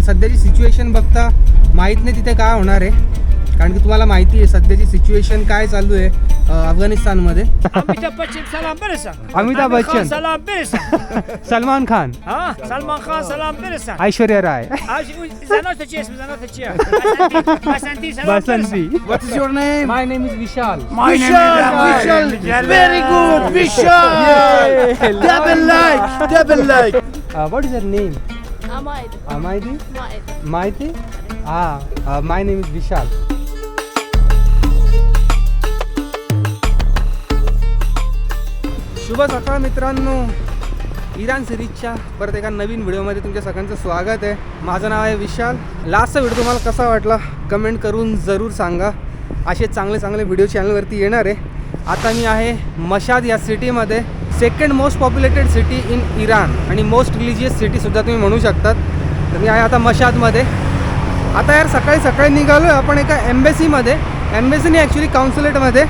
पण सध्याची सिच्युएशन बघता माहीत नाही तिथे काय होणार आहे. कारण की तुम्हाला माहिती आहे सध्याची सिच्युएशन काय चालू आहे अफगाणिस्तानमध्ये. अमिताभ बच्चन सलाम अमिताभ बच्चन. सलाम बेरेसा सलमान खान. सलमान खान सलाम बेरेसा Aishwarya Rai. Basanti what is name my name is Vishal Vishal Vishal very good Vishal double like double like what is your name माहिती. माहिती? हा माय नेम इज विशाल शुभ सकाळ मित्रांनो. इराण सिरीजच्या परत एका नवीन व्हिडिओमध्ये तुमच्या सगळ्यांचं स्वागत आहे. माझं नाव आहे विशाल. लास्टचा व्हिडिओ तुम्हाला कसा वाटला? कमेंट करून जरूर सांगा. असे चांगले चांगले व्हिडिओ चॅनलवरती येणार आहे. आता मी आहे मशाद या सिटीमध्ये. Second most populated city in Iran आणि मोस्ट रिलिजियस सिटीसुद्धा तुम्ही म्हणू शकतात. तर मी आहे आता मशादमध्ये. आता यार सकाळी सकाळी निघालो आहे आपण एका एम्बेसीमध्ये एम्बेसीने ॲक्च्युली काउन्सिलेटमध्ये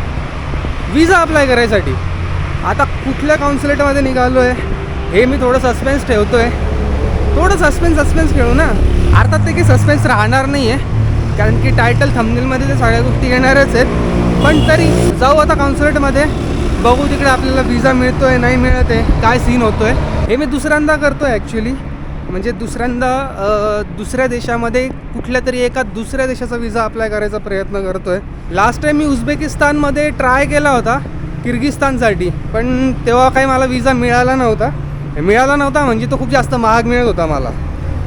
विजा अप्लाय करायसाठी. आता कुठल्या काउन्सिलेटमध्ये निघालो आहे हे मी थोडं सस्पेन्स ठेवतो आहे थोडं सस्पेन्स सस्पेन्स खेळू ना. अर्थात ते की सस्पेन्स राहणार नाही आहे कारण की टायटल थंबनेलमध्ये ते सगळ्या गोष्टी येणारच आहेत. पण तरी जाऊ आता कॉन्सर्टमध्ये. बघू तिकडे आपल्याला विजा मिळतो आहे नाही मिळत आहे काय सीन होतो आहे हे मी दुसऱ्यांदा करतो आहे ॲक्च्युली म्हणजे दुसऱ्यांदा दुसऱ्या देशामध्ये कुठल्या तरी एका दुसऱ्या देशाचा विजा अप्लाय करायचा प्रयत्न करतो आहे लास्ट टाईम मी उझबेकिस्तानमध्ये ट्राय केला होता किर्गिस्तानसाठी. पण तेव्हा काही मला विजा मिळाला नव्हता. मिळाला नव्हता म्हणजे तो खूप जास्त महाग मिळत होता मला.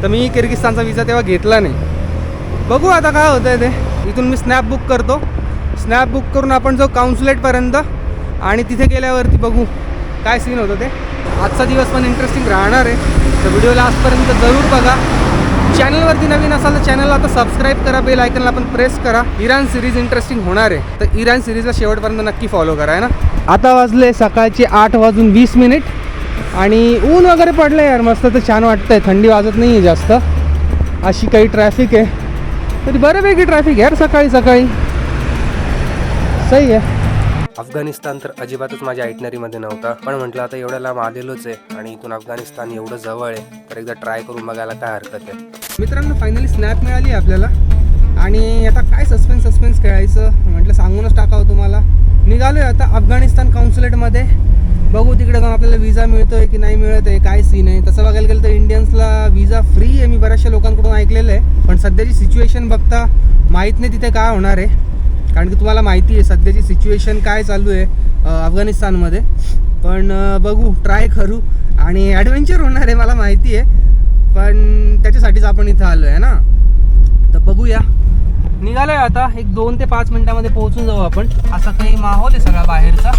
तर मी किर्गिस्तानचा विजा तेव्हा घेतला नाही. बघू आता काय होतं आहे ते. इथून मी स्नॅप बुक करतो. स्नॅप बुक करून आपण जाऊ काउन्सुलेटपर्यंत आणि तिथे गेल्यावरती बघू. काय सीन होतं ते? आजचा दिवस पण इंटरेस्टिंग राहणार आहे. तर व्हिडिओ लास्टपर्यंत जरूर बघा. चॅनलवरती नवीन असाल तर चॅनलला आता सबस्क्राईब करा. बेल आयकनला पण प्रेस करा. इराण सिरीज इंटरेस्टिंग होणार आहे. तर इराण सिरीजला शेवटपर्यंत नक्की फॉलो करा आहे ना? आता वाजले सकाळचे आठ वाजून वीस मिनिट आणि ऊन वगैरे पडलं यार. मस्त तर छान वाटतंय. थंडी वाजत नाही आहे जास्त. अशी काही ट्रॅफिक आहे. तरी बऱ्यापैकी ट्रॅफिक आहे यार सकाळी सकाळी. सही आहे अफगाणिस्तान तर अजिबातच माझ्या आयटनरीमध्ये नव्हता. पण म्हटलं आता एवढ्या लांब आलेलोच आहे आणि इथून अफगाणिस्तान एवढं जवळ आहे तर एकदा ट्राय करून बघायला काय हरकत आहे. मित्रांनो फायनली स्नॅप मिळाली आहे आपल्याला. आणि आता काय सस्पेन्स सस्पेन्स खेळायचं? म्हटलं सांगूनच टाकावं तुम्हाला. निघालो आहे आता अफगाणिस्तान काउन्सिलेटमध्ये बघू तिकडे जाऊन आपल्याला विजा मिळतो आहे की नाही मिळत आहे काय सीन आहे. तसं बघायला गेलं तर इंडियन्सला विजा फ्री आहे मी बऱ्याचशा लोकांकडून ऐकलेलं आहे. पण सध्याची सिच्युएशन बघता माहीत नाही तिथे काय होणार आहे. कारण की तुम्हाला माहिती आहे सध्याची सिच्युएशन काय चालू आहे अफगाणिस्तानमध्ये. पण बघू ट्राय करू. आणि ॲडव्हेंचर होणार आहे मला माहिती आहे. पण त्याच्यासाठीच आपण इथं आलो आहे ना? तर बघूया. निघालोय आता. एक दोन ते पाच मिनिटामध्ये पोहोचून जाऊ आपण. असा काही माहोल आहे सगळा बाहेरचा.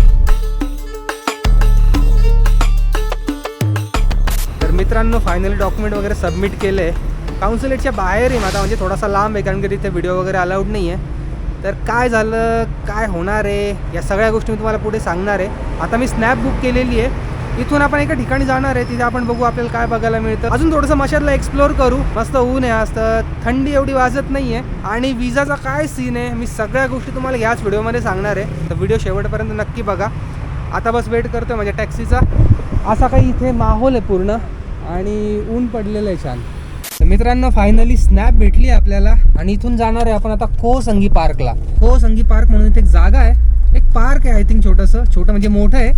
तर मित्रांनो फायनली डॉक्युमेंट वगैरे सबमिट केले आहे काउन्सिलेटच्या बाहेर आहे माझा म्हणजे थोडासा लांब आहे कारण की तिथे व्हिडिओ वगैरे अलाउड नाही आहे तर काय झालं काय होणार आहे या सगळ्या गोष्टी मी तुम्हाला पुढे सांगणार आहे. आता मी स्नॅप बुक केलेली आहे. इथून आपण एका ठिकाणी जाणार आहे तिथे आपण बघू आपल्याला काय बघायला मिळतं. अजून थोडंसं मशातला एक्सप्लोर करू. मस्त ऊन आहे आज तर थंडी एवढी वाजत नाही आहे आणि विजाचा काय सीन आहे मी सगळ्या गोष्टी तुम्हाला याच व्हिडिओमध्ये सांगणार आहे. तर व्हिडिओ शेवटपर्यंत नक्की बघा. आता बस वेट करतो माझ्या टॅक्सीचा असा काही इथे माहोल आहे पूर्ण. आणि ऊन पडलेलं आहे छान. तर मित्रांनो फायनली स्नॅप भेटली आहे आपल्याला. आणि इथून जाणार आहे आपण आता को संगी पार्कला. को संगी पार्क म्हणून इथे एक जागा आहे. एक पार्क आहे आय थिंक छोटंसं. छोटं म्हणजे मोठं आहे.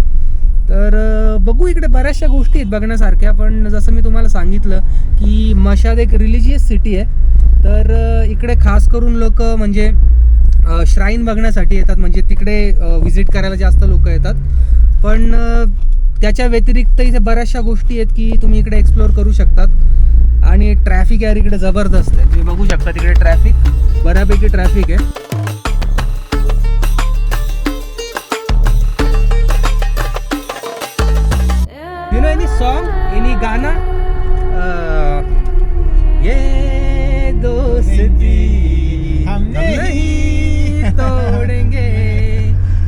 तर बघू इकडे बऱ्याचशा गोष्टी आहेत बघण्यासारख्या पण जसं मी तुम्हाला सांगितलं की मशाद एक रिलिजियस सिटी आहे. तर इकडे खास करून लोक म्हणजे श्राईन बघण्यासाठी येतात. म्हणजे तिकडे व्हिजिट करायला जास्त लोक येतात. पण त्याच्या व्यतिरिक्त इथे बऱ्याचशा गोष्टी आहेत की तुम्ही इकडे एक्सप्लोअर करू शकतात. आणि ट्रॅफिक यार इकडे जबरदस्त आहे. तुम्ही बघू शकता तिकडे ट्रॅफिक बऱ्यापैकी ट्रॅफिक आहे. You know any song any गाना ये दोस्ती हम नहीं तोड़ेंगे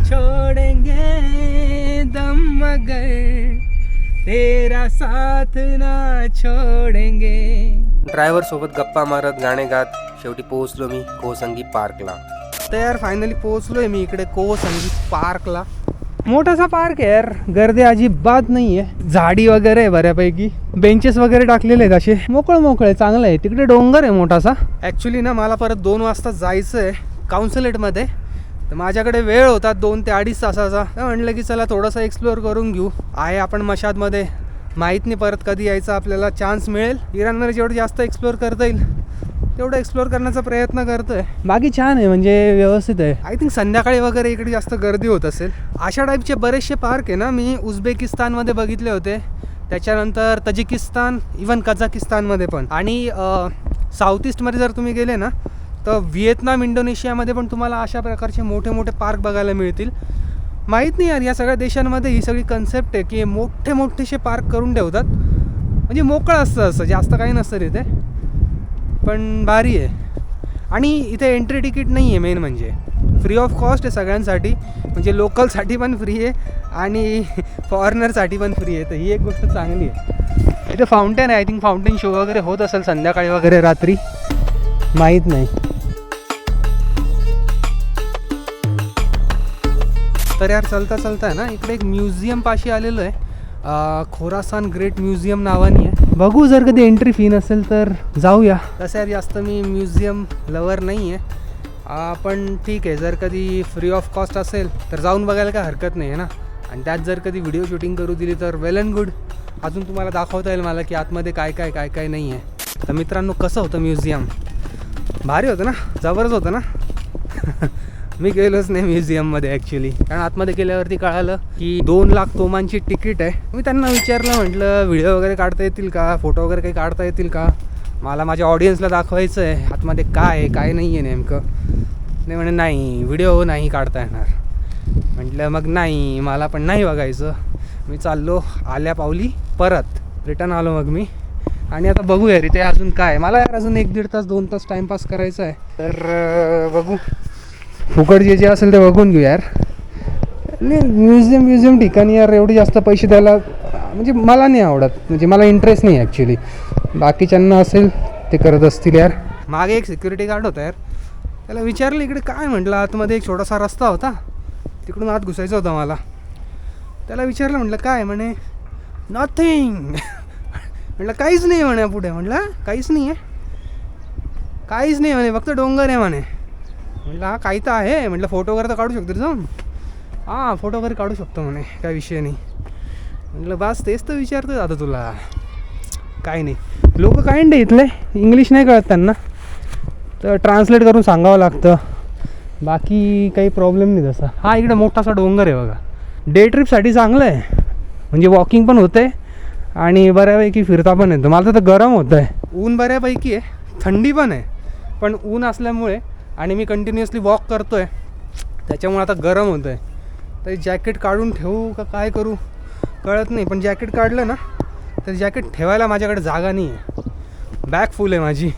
छोड़ेंगे दम मगर। तेरा साथ ना छोड़ेंगे। ड्रायव्हर सोबत गप्पा मारत गाणे गात शेवटी पोहोचलो मी कोसंगी पार्कला. तर यार फायनली पोहोचलोय मी इकडे को संगीत पार्कला. मोठासा पार्क आहे यार गर्दी अजिबात नाही आहे झाडी वगैरे आहे बऱ्यापैकी. बेंचेस वगैरे टाकलेले आहेत असे. मोकळं मोकळे चांगलं आहे. तिकडे डोंगर आहे मोठासा. ॲक्च्युली ना मला परत दोन वाजता जायचं आहे काउन्सिलेटमध्ये तर माझ्याकडे वेळ होता दोन ते अडीच तासाचा. तर म्हणलं की चला थोडंसं एक्सप्लोअर करून घेऊ. आहे आपण मशादमध्ये. माहीत नाही परत कधी यायचा आपल्याला चान्स मिळेल. इराणमध्ये जेवढं जास्त एक्सप्लोअर करता येईल तेवढं एक्सप्लोअर करण्याचा प्रयत्न करतोय. बाकी छान आहे म्हणजे व्यवस्थित आहे. आय थिंक संध्याकाळी वगैरे इकडे जास्त गर्दी होत असेल. अशा टाईपचे बरेचसे पार्क आहे ना मी उझबेकिस्तानमध्ये बघितले होते. त्याच्यानंतर तजिकिस्तान इवन कझाकिस्तानमध्ये पण. आणि साऊथ ईस्टमध्ये जर तुम्ही गेले ना तर व्हिएतनाम इंडोनेशियामध्ये पण तुम्हाला अशा प्रकारचे मोठे मोठे पार्क बघायला मिळतील. माहीत नाही यार या सगळ्या देशांमध्ये ही सगळी कन्सेप्ट आहे की मोठे मोठेसे पार्क करून ठेवतात. म्हणजे मोकळं असतं असं जास्त काही नसतं तिथे. पण भारी आहे. आणि इथे एंट्री तिकीट नाही आहे मेन म्हणजे. फ्री ऑफ कॉस्ट आहे सगळ्यांसाठी. म्हणजे लोकलसाठी पण फ्री आहे आणि फॉरेनरसाठी पण फ्री आहे. तर ही एक गोष्ट चांगली आहे. इथे फाउंटेन आहे आय थिंक फाउंटेन शो वगैरे होत असेल संध्याकाळी वगैरे रात्री. माहीत नाही. तर यार चलता चलता आहे ना इकडे एक म्युझियम पाशी आलेलो आहे. खोरासान ग्रेट म्युझियम नावानी आहे. बघू जर कधी एंट्री फी नसेल तर जाऊया. तसं यार जास्त मी म्युझियम लवर नाही आहे पण ठीक आहे जर कधी फ्री ऑफ कॉस्ट असेल तर जाऊन बघायला काय हरकत नाही आहे ना. आणि त्यात जर कधी व्हिडिओ शूटिंग करू दिली तर वेल अँड गुड अजून तुम्हाला दाखवता येईल मला की आतमध्ये काय काय काय काय नाही आहे. तर मित्रांनो कसं होतं म्युझियम? भारी होतं ना? जबरच होतं ना? मी गेलोच नाही म्युझियममध्ये ॲक्च्युली कारण आतमध्ये गेल्यावरती कळालं की दोन लाख तोमांची तिकीट आहे. मी त्यांना विचारलं म्हटलं व्हिडिओ वगैरे काढता येतील का? फोटो वगैरे काही काढता येतील का? मला माझ्या ऑडियन्सला दाखवायचं आहे. आतमध्ये काय आहे काय नाही आहे नेमकं. नाही म्हणे नाही व्हिडिओ नाही काढता येणार. म्हटलं मग नाही मला पण नाही बघायचं. मी चाललो आल्या पावली परत रिटर्न आलो मग मी. आणि आता बघूया रे ते अजून काय मला यार अजून एक दीड तास दोन तास टाईमपास करायचा आहे. तर बघू. फुकट जे जे असेल ते बघून घेऊ यार. नाही म्युझियम म्युझियम ठिकाणी यार एवढे जास्त पैसे द्यायला म्हणजे मला नाही आवडत. म्हणजे मला इंटरेस्ट नाही ॲक्च्युली बाकीच्यांना असेल ते करत असतील यार. मागे एक सिक्युरिटी गार्ड होता यार. त्याला विचारलं इकडे काय म्हटलं? आतमध्ये एक छोटासा रस्ता होता. तिकडून आत घुसायचा होता मला. त्याला विचारलं म्हटलं काय? म्हणे नथिंग म्हटलं काहीच नाही म्हणे पुढे. म्हटलं काहीच नाही आहे काहीच नाही म्हणे फक्त डोंगर आहे म्हणे. म्हटलं हा काही तर आहे. म्हटलं फोटो वगैरे तर काढू शकतो रे जाऊन. हां फोटो वगैरे काढू शकतो म्हणे काय विषय नाही. म्हटलं बस तेच तर विचारतोय आता तुला. काही नाही. लोक काइंड आहे इथले इंग्लिश नाही कळत त्यांना. तर ट्रान्सलेट करून सांगावं लागतं. बाकी काही प्रॉब्लेम नाही तसा. हा इकडे मोठासा डोंगर आहे बघा. डे ट्रिपसाठी चांगलं आहे. म्हणजे वॉकिंग पण होतं आहे आणि बऱ्यापैकी फिरता पण येतं. मला तर गरम होतं आहे ऊन बऱ्यापैकी आहे. थंडी पण आहे. पण ऊन असल्यामुळे आणि मी कंटिन्युअसली वॉक करतो आहे त्याच्यामुळे आता गरम होतं आहे तर जॅकेट काढून ठेवू का काय करू? कळत नाही पण जॅकेट काढलं ना तर जॅकेट ठेवायला माझ्याकडे जागा नाही आहे बॅग फुल आहे माझी.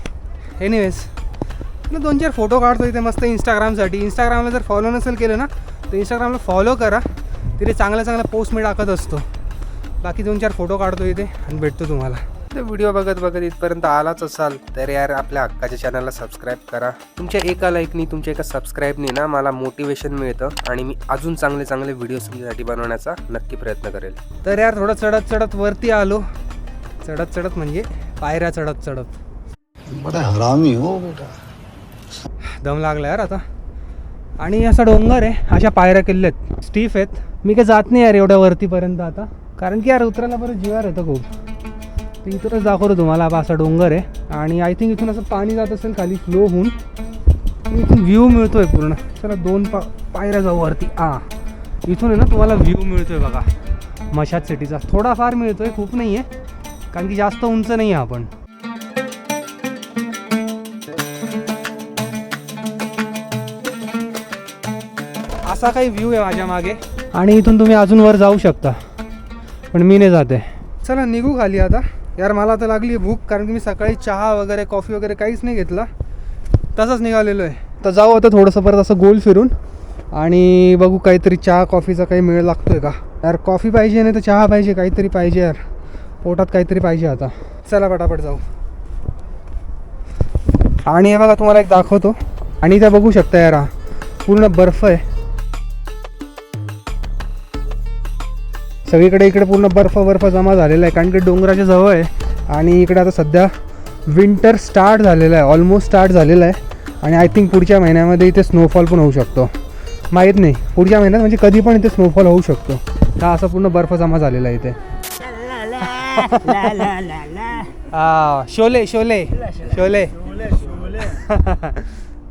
एनिवेज मी दोन चार फोटो काढतो इथे मस्त इंस्टाग्रामसाठी इंस्टाग्रामला जर फॉलो नसेल केलं ना तर इंस्टाग्रामला फॉलो करा. तिथे चांगल्या चांगल्या पोस्ट मी टाकत असतो. बाकी दोन चार फोटो काढतो इथे आणि भेटतो तुम्हाला. तर व्हिडिओ बघत बघत इथपर्यंत आलाच असाल तर यार आपल्या हक्काच्या चॅनलला सबस्क्राईब करा. तुमच्या एका लाईकनी तुमच्या एका सबस्क्राईबनी ना मला मोटिवेशन मिळतं आणि मी अजून चांगले चांगले व्हिडिओज तुमच्यासाठी बनवण्याचा नक्की प्रयत्न करेल. तर यार थोडं चढत चढत वरती आलो. चढत चढत म्हणजे पायऱ्या चढत चढत. बड़ा हरामी हो बेटा. दम लागला यार आता. आणि असा डोंगर आहे अशा पायऱ्या केलेल्या स्टीफ आहेत. मी काय जात नाही यार एवढ्या वरतीपर्यंत आता. कारण की यार उतरायला बरं जीवार येतं खूप. तर इथूनच दाखवतो तुम्हाला. बा असा डोंगर आहे. आणि आय थिंक इथून असं पाणी जात असेल खाली फ्लो होऊन इथून व्ह्यू आहे पूर्ण. चला दोन पा पायऱ्या जाऊ वरती. हां. इथून आहे ना तुम्हाला व्ह्यू मिळतो आहे बघा. मशाद सिटीचा. थोडाफार आहे खूप नाही आहे कारण की जास्त उंच नाही आहे आपण. असा काही व्ह्यू आहे माझ्या मागे. आणि इथून तुम्ही अजून वर जाऊ शकता. पण मी नाही जाते. चला निघू खाली आता. यार मला तर लागली भूक कारण की मी सकाळी चहा वगैरे कॉफी वगैरे काहीच नाही घेतला. तसंच निघालेलो आहे. तर जाऊ आता थोडंसं परत असं गोल फिरून. आणि बघू काहीतरी चहा कॉफीचा काही मेळ आहे का? यार कॉफी पाहिजे नाही तर चहा पाहिजे काहीतरी पाहिजे यार. पोटात काहीतरी पाहिजे आता. चला पटापट जाऊ. आणि हे बघा तुम्हाला एक दाखवतो. आणि त्या बघू शकता यार पूर्ण बर्फ आहे. सगळीकडे इकडे पूर्ण बर्फ बर्फ जमा झालेला आहे. कारण की डोंगराच्या जवळ आहे. आणि इकडे आता सध्या विंटर स्टार्ट झालेलं आहे. ऑलमोस्ट स्टार्ट झालेलं आहे. आणि आय थिंक पुढच्या महिन्यामध्ये इथे स्नोफॉल पण होऊ शकतो. माहीत नाही. पुढच्या महिन्यात म्हणजे कधी पण इथे स्नोफॉल होऊ शकतो. हा असा पूर्ण बर्फ जमा झालेला आहे इथे. आ, शोले शोले शोले.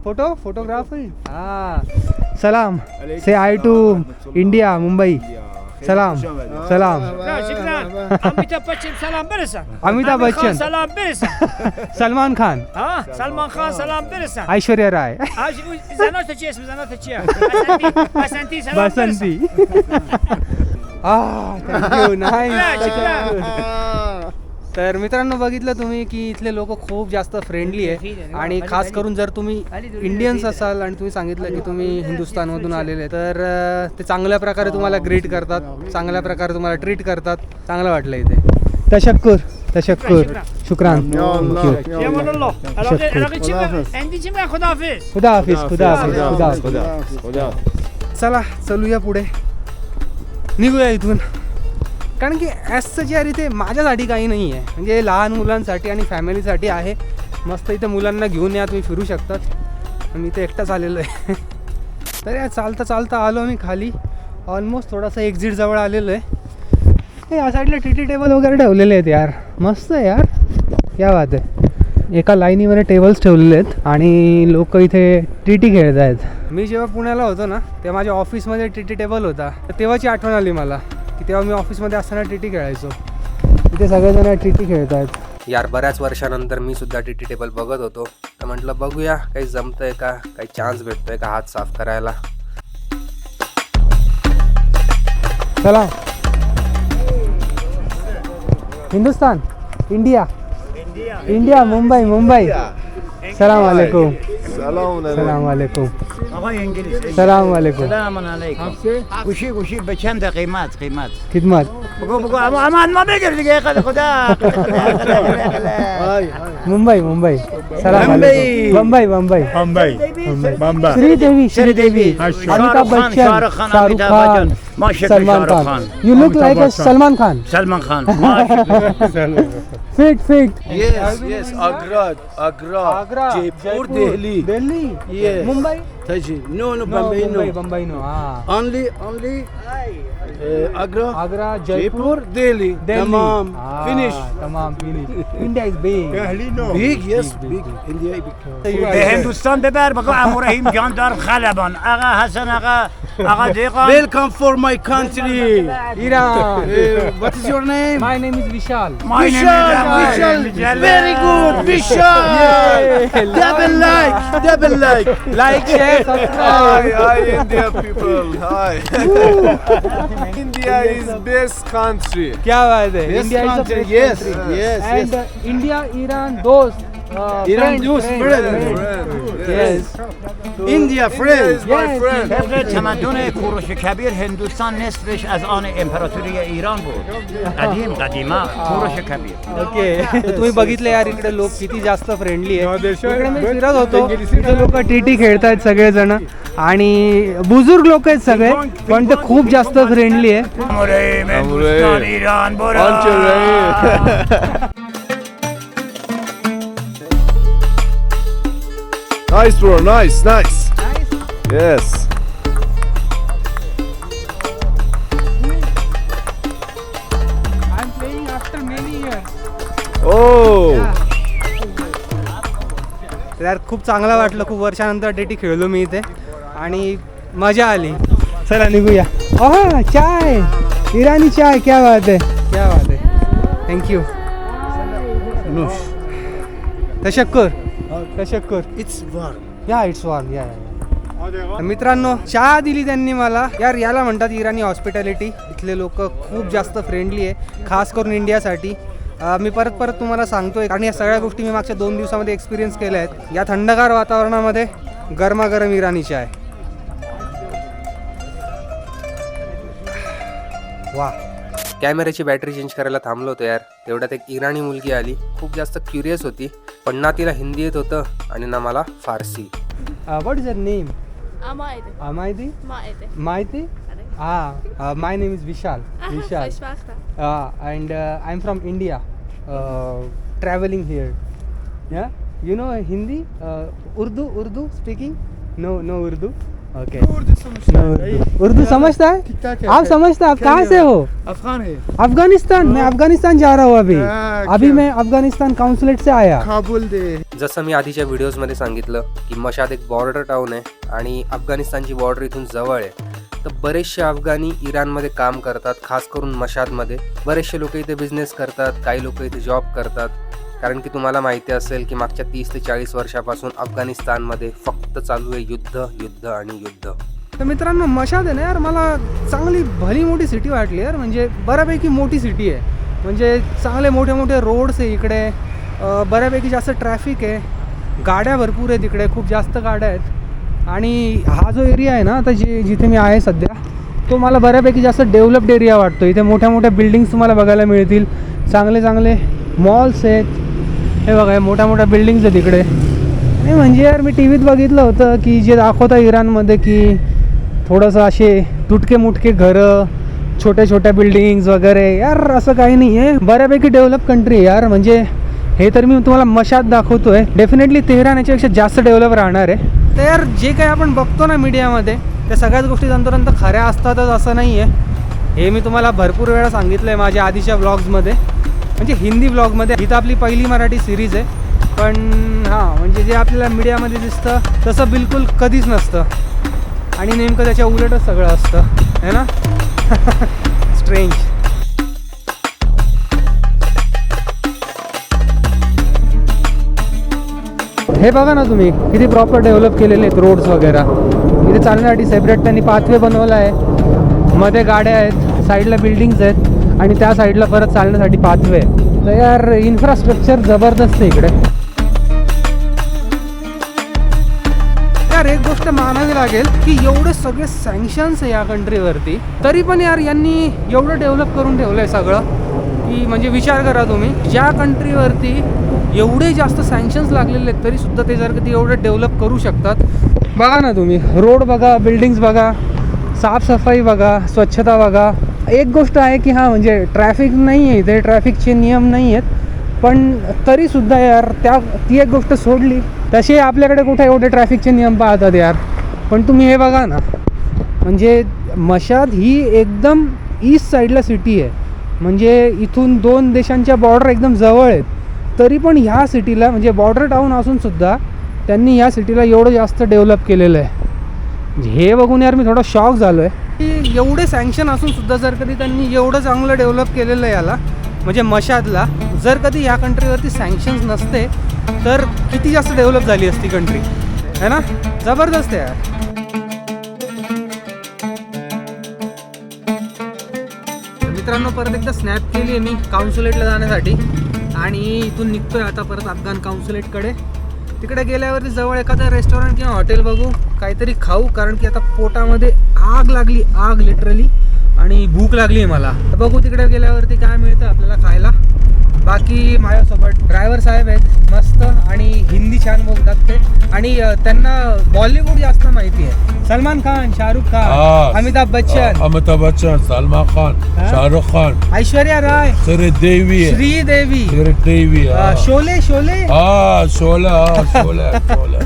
फोटो फोटोग्राफी हा. सलाम. Say hi to India Mumbai سلام. آه. سلام. سلام سلام سلام سلام سلام سلام امیتا بچن سلام برسن. سلمان خان. ها سلمان خان سلام برسن. ایشوریا رای. آه، زناش تا چی اسم؟ زناش تا چیه؟ بسنتی سلام بسنتی. آه تانکیو نایس तर मित्रांनो बघितलं तुम्ही की इथले लोक खूप जास्त फ्रेंडली आहे. आणि खास करून जर तुम्ही इंडियन्स असाल आणि तुम्ही सांगितलं की तुम्ही हिंदुस्थानमधून आलेले तर ते चांगल्या प्रकारे तुम्हाला ग्रीट करतात चांगल्या प्रकारे तुम्हाला ट्रीट करतात. चांगलं वाटलं इथे. तशक्कूर तशक्कूर. शुक्रान खुदा हाफिज. खुदा हाफिज. खुदा चला चलूया पुढे. निघूया इथून. कारण की ॲज यार इथे माझ्यासाठी काही नाही आहे. म्हणजे लहान मुलांसाठी आणि फॅमिलीसाठी आहे. मस्त इथे मुलांना घेऊन या तुम्ही फिरू शकतात. मी इथे एकटाच आलेलो आहे. तर या चालता चालता आलो मी खाली. ऑलमोस्ट थोडासा एक्झिट जवळ आलेलो आहे. हे या साईडला टी टी टेबल वगैरे ठेवलेले आहेत यार. मस्त आहे यार. क्या बात आहे. एका लाईनीमध्ये टेबल्स ठेवलेले आहेत आणि लोक इथे टी टी खेळत आहेत. मी जेव्हा पुण्याला होतो ना तेव्हा माझ्या ऑफिसमध्ये टी टी टेबल होता. तर तेव्हाची आठवण आली मला. की तेव्हा मी ऑफिसमध्ये असताना टी टी खेळायचो. इथे सगळेजण टी टी खेळत आहेत यार बऱ्याच वर्षानंतर मी सुद्धा टी टी टेबल बघत होतो. तर म्हटलं बघूया काही जमतंय का? काही चान्स भेटतोय का हात साफ करायला? चला. हिंदुस्तान इंडिया. इंडिया मुंबई मुंबई. सलाम वालेकुम सलाम वालेकुम آقای انگلیس सलाम वालेकुम سلام علیکم گوشی گوشی به چند قیمت قیمت खिदमत بگو بگو اما اما ما بگیر دیگه خدا خدا मुंबई मुंबई सलाम वालेकुम Mumbai Mumbai بمبئی Sridevi Sridevi شاروخ Amitabh خان Bachchan شاروخ خان Shahrukh Amitabh Khan Bachchan ما شکل Salman شاروخ Khan خان you look like Salman Khan سلمان خان فيك فيك يس يس اغراد اغراد جيبور دهلي دهلي يس مومباي تجي نو نو بامباي نو بامباي نو آه اونلي اونلي اغرا اغرا جيبور دهلي تمام فينيش تمام فينيش انديا از بيج دهلي نو بيج يس بيج انديا بيج ده هندستان ده بار بقول ام إبراهيم جان دار خلبان اغا حسن اغا اغا ديقان ويلكم فور ماي كانتري ايران وات از يور نيم ماي نيم از ويشال ماي نيم از Rahman. Vishal. Very good, Vishal. Double like, double like. Like share subscribe Hi, India people. Hi. India is best country. क्या बात है Best India country, yes, yes, and yes. India Iran दोस्त Iran dost, friend. Yes India India friend. is my Yes, friend. طبق تمدن کوروش کبیر هندوستان نصفش از آن امپراتوری ایران بود قدیم قدیما کوروش کبیر okay तुम्ही बघितलं यार इकडे लोक किती जास्त फ्रेंडली आहे इकडे मी फिरत होतो इथे लोक टीटी खेळतायत सगळेजण आणि बुजुर्ग लोक आहेत सगळे पण ते खूप जास्त फ्रेंडली आहे اموریم هندوستان ایران برو Nice, bro. Nice, nice. Yes. Oh. यार खूप चांगलं वाटलं. खूप वर्षानंतर टीटी खेळलो मी इथे. आणि मजा आली. चला निघूया. ओहा चाय. इराणी चाय क्या बात आहे क्या बात आहे थँक्यू तशक्कर. तशक्कर It's warm. या इट्स वॉर्म या या. मित्रांनो चहा दिली त्यांनी मला. यार याला म्हणतात इराणी हॉस्पिटॅलिटी इथले लोक खूप जास्त फ्रेंडली आहे खास करून इंडियासाठी. मी परत परत तुम्हाला सांगतोय आणि या सगळ्या गोष्टी मी मागच्या दोन दिवसामध्ये एक्सपिरियन्स केल्या आहेत. या थंडगार वातावरणामध्ये गरमागरम इराणी चाय वा कॅमेऱ्याची बॅटरी चेंज करायला थांबलो होतो यार. तेवढ्यात एक इराणी मुलगी आली. खूप जास्त क्युरियस होती. पण ना तिला हिंदी येत होतं आणि ना मला फारसी. वॉट इज अर नेम माहिती माहिती हा my name is Vishal Vishal and I am from India travelling here या you know Hindi Urdu Urdu speaking no no Urdu Urdu समझता है आप समझते हैं? आप कहाँ से हो? अफगान है। अफगानिस्तान? मैं अफगानिस्तान जा रहा हूँ अभी। अभी? मैं अफगानिस्तान काउंसलेट से आया। काबुल दे। जसं मी आधीच्या व्हिडिओजमध्ये सांगितलं की मशाद एक बॉर्डर टाऊन आहे आणि अफगाणिस्तानची बॉर्डर इथून जवळ आहे. तर बरेचसे अफगाणी इराणमध्ये काम करतात खास करून मशादमध्ये. बरेचसे लोक इथे बिझनेस करतात काही लोक इथे जॉब करतात. कारण की तुम्हाला माहिती असेल की मागच्या तीस ते चाळीस वर्षापासून अफगाणिस्तानमध्ये फक्त चालू आहे युद्ध युद्ध आणि युद्ध. तर मित्रांनो मशाद आहे ना यार मला चांगली भली मोठी सिटी वाटली यार. म्हणजे बऱ्यापैकी मोठी सिटी आहे. म्हणजे चांगले मोठे मोठे रोड्स आहे इकडे. बऱ्यापैकी जास्त ट्रॅफिक आहे. गाड्या भरपूर आहेत इकडे खूप जास्त गाड्या आहेत. आणि हा जो एरिया आहे ना आता जे जिथे मी आहे सध्या तो मला बऱ्यापैकी जास्त डेव्हलप्ड एरिया वाटतो. इथे मोठ्या मोठ्या बिल्डिंग्स तुम्हाला बघायला मिळतील. चांगले चांगले मॉल्स आहेत. हे बघा हे मोठ्या मोठ्या बिल्डिंग्स आहेत तिकडे नाही म्हणजे यार मी टी व्हीत बघितलं होतं की जे दाखवतं इराणमध्ये की थोडंसं असे तुटके मुटके घरं छोट्या छोट्या बिल्डिंग्स वगैरे. यार असं काही नाही आहे. बऱ्यापैकी डेव्हलप कंट्री आहे यार. म्हणजे हे तर मी तुम्हाला मशात दाखवतो आहे डेफिनेटली तेहरान याच्यापेक्षा जास्त डेव्हलप राहणार आहे. तर यार जे काही आपण बघतो ना मीडियामध्ये त्या सगळ्याच गोष्टी तंतोतंत खऱ्या असतातच असं नाही आहे हे मी तुम्हाला भरपूर वेळा सांगितलं आहे माझ्या आधीच्या ब्लॉग्समध्ये म्हणजे हिंदी ब्लॉगमध्ये ही तर आपली पहिली मराठी सिरीज आहे. पण हां म्हणजे जे आपल्याला मीडियामध्ये दिसतं तसं बिलकुल कधीच नसतं. आणि नेमकं त्याच्या उलटच सगळं असतं. है ना? स्ट्रेंज हे बघा ना तुम्ही किती प्रॉपर डेव्हलप केलेले आहेत रोड्स वगैरे. इथे चालण्यासाठी सेपरेट त्यांनी पाथवे बनवला आहे. मध्ये गाड्या आहेत साईडला बिल्डिंग्स आहेत. आणि त्या साईडला परत चालण्यासाठी पाथवे आहे. तर यार इन्फ्रास्ट्रक्चर जबरदस्त आहे इकडे. यार एक गोष्ट मानावी लागेल की एवढे सगळे सँक्शन्स आहे या कंट्रीवरती तरी पण यार यांनी एवढं डेव्हलप करून ठेवलं आहे सगळं. की म्हणजे विचार करा तुम्ही ज्या कंट्रीवरती एवढे जास्त सँक्शन्स लागलेले आहेत तरी सुद्धा ते जर कधी एवढं डेव्हलप करू शकतात. बघा ना तुम्ही रोड बघा बिल्डिंग्स बघा साफसफाई बघा स्वच्छता बघा एक गोष्ट आहे की हां म्हणजे ट्रॅफिक नाही आहे इथे ट्रॅफिकचे नियम नाही आहेत पण तरीसुद्धा यार त्या ती एक गोष्ट सोडली. तसे आपल्याकडे कुठे एवढे ट्रॅफिकचे नियम पाहतात यार? पण तुम्ही हे बघा ना. म्हणजे मशाद ही एकदम ईस्ट साईडला सिटी आहे. म्हणजे इथून दोन देशांच्या बॉर्डर एकदम जवळ आहेत. तरी पण ह्या सिटीला म्हणजे बॉर्डर टाऊन असूनसुद्धा त्यांनी ह्या सिटीला एवढं जास्त डेव्हलप केलेलं आहे. हे बघून यार मी थोडा शॉक झालो आहे की एवढे सँक्शन असून सुद्धा जर कधी त्यांनी एवढं चांगलं डेव्हलप केलेलं आहे याला म्हणजे मशादला जर कधी ह्या कंट्रीवरती सँक्शन्स नसते तर किती जास्त डेव्हलप झाली असती कंट्री है ना? जबरदस्त आहे यार. मित्रांनो परत एकदा स्नॅप केली आहे मी काउन्सुलेटला जाण्यासाठी. आणि इथून निघतोय आता परत अफगाण काउन्सुलेटकडे तिकडे गेल्यावरती जवळ एखादं रेस्टॉरंट किंवा हॉटेल बघू काहीतरी खाऊ कारण की आता पोटामध्ये आग लागली आग लिटरली आणि भूक लागली आहे मला. तर बघू तिकडे गेल्यावरती काय मिळतं आपल्याला खायला. बाकी माझ्यासोबत ड्रायव्हर साहेब आहेत मस्त आणि हिंदी छान बोलतात ते. आणि त्यांना बॉलिवूड जास्त माहिती आहे. सलमान खान शाहरुख खान अमिताभ बच्चन. अमिताभ बच्चन सलमान खान? शाहरुख खान. ऐश्वर्या राय. श्रीदेवी है श्रीदेवी. हाँ. शोले शोले. हाँ शोला हाँ, शोला शोला.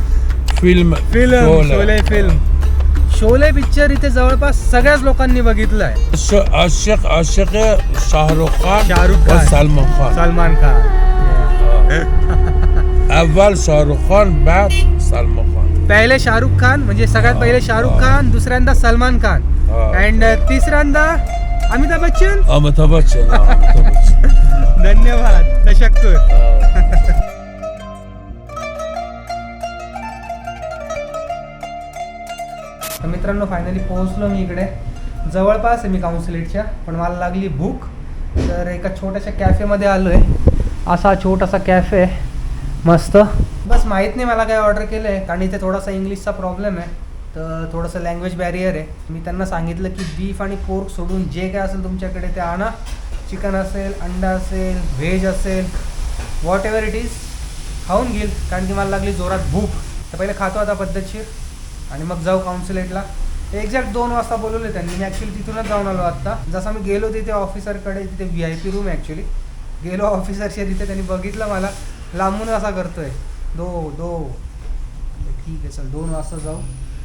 Film film Sholay film. Sholay picture इथे जवळपास सगळ्याच लोकांनी बघितलं आहे आशिक आशिक शाहरुख खान शाहरुख और खान. सलमान खान. सलमान खान. अव्वल शाहरुख खान बाद सलमान खान. पहिले शाहरुख खान म्हणजे सगळ्यात पहिले शाहरुख खान दुसऱ्यांदा सलमान खान. हा. अँड तिसऱ्यांदा अमिताभ बच्चन. अमिताभ बच्चन हाँ, अमिताभ बच्चन. धन्यवाद. तशक्कर हाँ. तर मित्रांनो फायनली पोहोचलो मी इकडे. जवळपास आहे मी काउन्सिलेटच्या पण मला लागली भूक. तर एका छोट्याशा कॅफेमध्ये आलो आहे असा छोटासा कॅफे आहे मस्त. बस माहीत नाही मला काय ऑर्डर केलं आहे कारण इथे थोडासा इंग्लिशचा प्रॉब्लेम आहे. तर थोडंसं लँग्वेज बॅरियर आहे. मी त्यांना सांगितलं की बीफ आणि पोर्क सोडून जे काय असेल तुमच्याकडे ते आणा. चिकन असेल अंडा असेल व्हेज असेल वॉट एव्हर इट इज खाऊन घेईल. कारण की मला लागली जोरात भूक. तर पहिले खातो आता पद्धतशीर. आणि मग जाऊ काउन्सिलेटला एक्झॅक्ट दोन वाजता बोलवले त्यांनी. मी ॲक्च्युली तिथूनच जाऊन आलो आत्ता. जसं मी गेलो तिथे ऑफिसरकडे तिथे V I P room actually गेलो ऑफिसरच्या तिथे. त्यांनी बघितलं मला. लांबून असा करतोय. दो दो. ठीक आहे चल दोन वाजता जाऊ.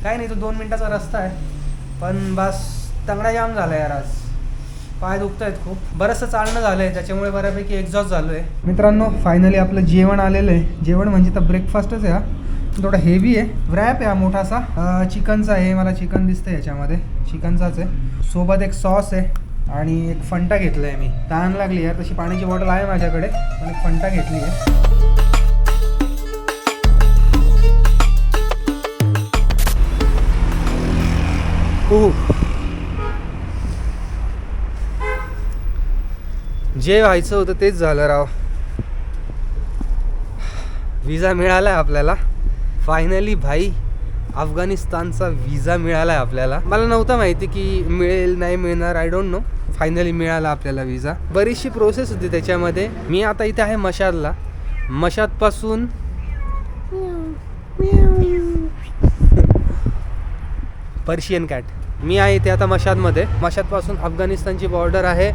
काय नाही तो दोन मिनटाचा रस्ता आहे. पण बस तंगडा जाम झाला यार आज. पाय दुखत आहेत खूप. बरंचसं चालणं झालं आहे त्याच्यामुळे बऱ्यापैकी एक्झॉस्ट झालो आहे मित्रांनो फायनली आपलं जेवण आलेलं आहे. जेवण म्हणजे तर ब्रेकफास्टच आहे हा. थोडा हेवी आहे. रॅप आहे हा मोठासा. चिकनचा आहे. मला चिकन दिसतं याच्यामध्ये. चिकनचाच आहे. सोबत एक सॉस आहे आणि एक फंटा घेतला आहे मी. तहान लागली यार. तशी पाण्याची बॉटल आहे माझ्याकडे पण एक फंटा घेतली आहे. खूप जे व्हायचं होतं तेच झालं राव. विजा मिळाला आहे आपल्याला. फायनली भाई अफगाणिस्तानचा विजा मिळाला आहे आपल्याला. मला नव्हतं माहिती की मिळेल नाही मिळणार आय डोंट नो फायनली मिळाला आपल्याला विजा बरीचशी प्रोसेस होती त्याच्यामध्ये. मी आता इथे आहे मशादला. मशादपासून पर्शियन कॅट मी आहे इथे आता मशादमध्ये. मशादपासून अफगाणिस्तानची बॉर्डर आहे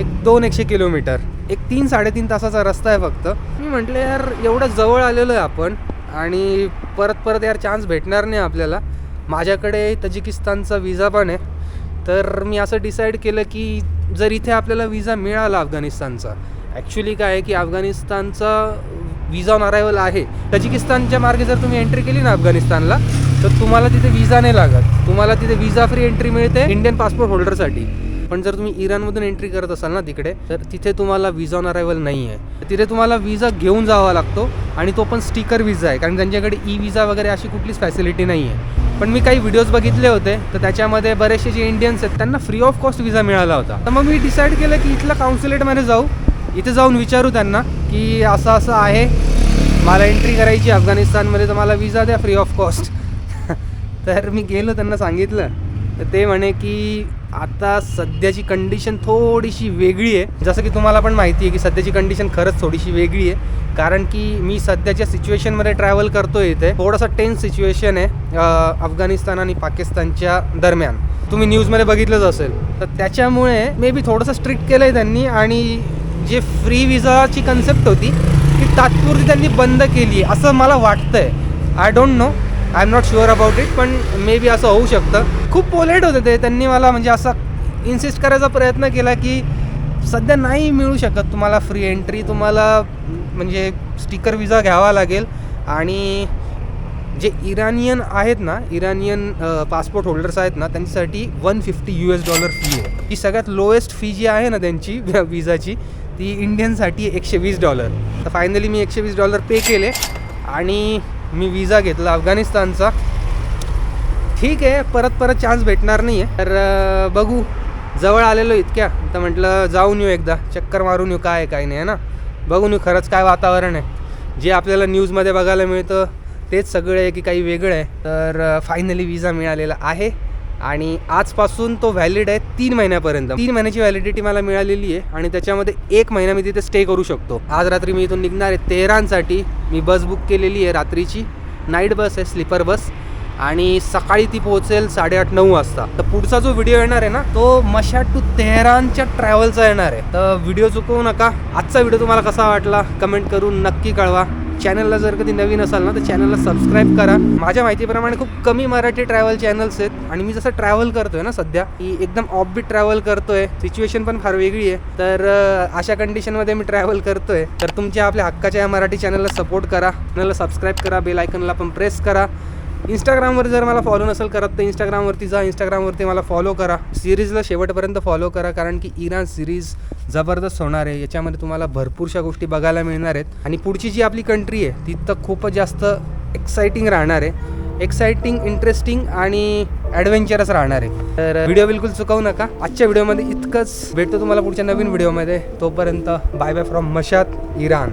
एक दोन एकशे किलोमीटर. एक तीन साडेतीन तासाचा रस्ता आहे फक्त. मी म्हटलं यार एवढं जवळ आलेलो आहे आपण. आणि परत परत यार चान्स भेटणार नाही आपल्याला. माझ्याकडे तजिकिस्तानचा विजा पण आहे. तर मी असं डिसाईड केलं की जर इथे आपल्याला विजा मिळाला अफगाणिस्तानचा ॲक्च्युली काय आहे की अफगाणिस्तानचा विजा ऑन अरायवल आहे. तजिकिस्तानच्या मार्गे जर तुम्ही एंट्री केली ना अफगाणिस्तानला तर तुम्हाला तिथे विजा नाही लागत. तुम्हाला तिथे विजा फ्री एंट्री मिळते इंडियन पासपोर्ट होल्डरसाठी पण जर तुम्ही इराणमधून एंट्री करत असाल ना तिकडे तर तिथे तुम्हाला विजा ऑन अरायवल नाही आहे तिथे तुम्हाला विजा घेऊन जावा लागतो आणि तो पण स्टिकर विजा आहे. कारण त्यांच्याकडे ई विजा वगैरे अशी कुठलीच फॅसिलिटी नाही आहे पण मी काही व्हिडिओज बघितले होते तर त्याच्यामध्ये बरेचसे जे इंडियन्स आहेत त्यांना फ्री ऑफ कॉस्ट विजा मिळाला होता. तर मग मी डिसाईड केलं की इथल्या काउन्सिलेटमध्ये जाऊ. इथे जाऊन विचारू त्यांना की असं असं आहे. मला एंट्री करायची अफगाणिस्तानमध्ये तर मला विजा द्या फ्री ऑफ कॉस्ट तर मी गेलो त्यांना सांगितलं. तर ते म्हणे की आता सध्याची कंडिशन थोडीशी वेगळी आहे. जसं की तुम्हाला पण माहिती आहे की सध्याची कंडिशन खरंच थोडीशी वेगळी आहे. कारण की मी सध्याच्या सिच्युएशनमध्ये ट्रॅव्हल करतोय इथे. थोडंसं टेन्स सिच्युएशन आहे अफगाणिस्तान आणि पाकिस्तानच्या दरम्यान. तुम्ही न्यूजमध्ये बघितलंच असेल. तर त्याच्यामुळे मे बी थोडंसं स्ट्रिक्ट केलं आहे त्यांनी आणि जे फ्री विजाची कन्सेप्ट होती ती तात्पुरती त्यांनी बंद केली आहे असं मला वाटतंय. I don't know I am not sure about it पण मे बी असं होऊ शकतं. खूप पोलेट होते ते. त्यांनी मला म्हणजे असा इन्सिस्ट करायचा प्रयत्न केला की सध्या नाही मिळू शकत तुम्हाला फ्री एंट्री तुम्हाला म्हणजे स्टिकर विजा घ्यावा लागेल. आणि जे इराणियन आहेत ना इराणियन पासपोर्ट होल्डर्स आहेत ना त्यांच्यासाठी one fifty U S dollar fee आहे. ही सगळ्यात लोएस्ट फी जी आहे ना त्यांची विजाची ती इंडियनसाठी एकशे वीस डॉलर तर फायनली मी एकशे वीस डॉलर पे केले. आणि मी विजा घेतला अफगाणिस्तानचा. ठीक आहे परत परत चान्स भेटणार नाही आहे तर बघू. जवळ आलेलो इतक्या. तर म्हटलं जाऊन येऊ एकदा. चक्कर मारून येऊ काय काय नाही आहे ना? बघून येऊ खरंच काय वातावरण आहे. जे आपल्याला न्यूजमध्ये बघायला मिळतं तेच सगळं आहे की काही वेगळं आहे. तर फायनली विजा मिळालेला आहे. आणि आजपासून तो व्हॅलिड आहे तीन महिन्यापर्यंत. तीन महिन्याची व्हॅलिडिटी मला मिळालेली आहे आणि त्याच्यामध्ये एक महिना मी तिथे स्टे करू शकतो. आज रात्री मी इथून निघणार आहे तेहरानसाठी. मी बस बुक केलेली आहे रात्रीची. नाईट बस आहे स्लीपर बस आणि सकाळी ती पोहोचेल साडेआठ नऊ वाजता. तर पुढचा जो व्हिडिओ येणार आहे ना तो मशाट टू तेहरानच्या ट्रॅव्हलचा येणार आहे. तर व्हिडिओ चुकवू नका. आजचा व्हिडिओ तुम्हाला कसा वाटला कमेंट करून नक्की कळवा. चॅनलला जर कधी नवीन असाल ना तर चॅनलला सबस्क्राईब करा. माझ्या माहितीप्रमाणे खूप कमी मराठी ट्रॅव्हल चॅनल्स आहेत. आणि मी जसं ट्रॅव्हल करतोय ना सध्या की एकदम ऑफबीट ट्रॅव्हल करतोय. सिच्युएशन पण फार वेगळी आहे. तर अशा कंडिशनमध्ये मी ट्रॅव्हल करतोय. तर तुमच्या आपल्या हक्काच्या या मराठी चॅनलला सपोर्ट करा. चॅनलला सबस्क्राईब करा. बेल आयकनला पण प्रेस करा. इंस्टाग्रामवर जर मला फॉलो नसेल करत तर इंस्टाग्रामवरती जा. इंस्टाग्रामवरती मला फॉलो करा. सिरीजला शेवटपर्यंत फॉलो करा कारण की इराण सिरीज जबरदस्त होणार आहे. याच्यामध्ये तुम्हाला भरपूरशा गोष्टी बघायला मिळणार आहेत. आणि पुढची जी आपली कंट्री आहे ती तर खूपच जास्त एक्साइटिंग राहणार आहे. एक्साइटिंग इंटरेस्टिंग आणि ॲडव्हेंचरस राहणार आहे. तर व्हिडिओ बिलकुल चुकवू नका. आजच्या व्हिडिओमध्ये इतकंच. भेटतो तुम्हाला पुढच्या नवीन व्हिडिओमध्ये तोपर्यंत bye bye from Mashhad Iran.